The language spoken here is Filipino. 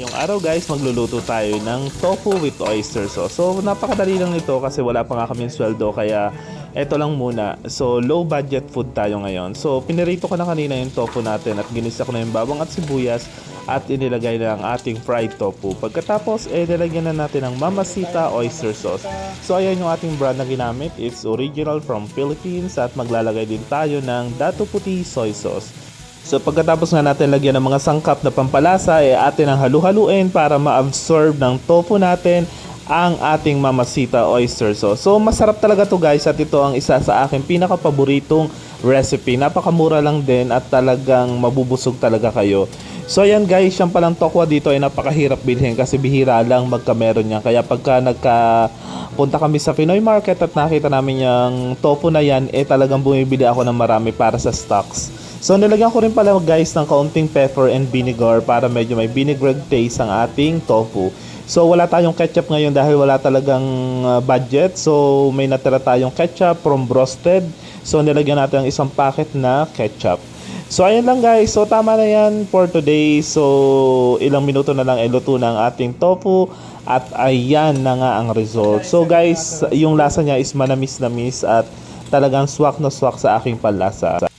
Yung araw guys, magluluto tayo ng tofu with oyster sauce. So napakadali lang nito kasi wala pa nga kaming sweldo kaya eto lang muna. So low budget food tayo ngayon. So pinirito ko na kanina yung tofu natin at ginisa ko na yung bawang at sibuyas at inilagay na ang ating fried tofu. Pagkatapos, eh, nilagyan na natin ng Mamacita oyster sauce. So ayan yung ating brand na ginamit. It's original from Philippines at maglalagay din tayo ng Dato Puti soy sauce. So pagkatapos nga natin lagyan ng mga sangkap na pampalasa, eh atin ang halu-haluin para ma-absorb ng tofu natin ang ating mamasita oyster sauce. So masarap talaga to guys at ito ang isa sa aking pinaka-paboritong recipe. Napakamura lang din at talagang mabubusog talaga kayo. So ayan guys, yung palang tokwa dito ay napakahirap bilhin kasi bihira lang magkameron niya. Kaya pagka nagka punta kami sa Pinoy Market at nakita namin yung tofu na yan, eh talagang bumibili ako ng marami para sa stocks. So nilagyan ko rin pala guys ng kaunting pepper and vinegar para medyo may vinaigrette taste ang ating tofu. So wala tayong ketchup ngayon dahil wala talagang uh, budget. So may natira tayong ketchup from Brosted. So nilagyan natin ang isang packet na ketchup. So ayun lang guys. So tama na yan for today. So ilang minuto na lang iluto ang ating tofu. At ayan na nga ang result. So guys, yung lasa niya is manamis-namis at talagang swak na swak sa aking panlasa.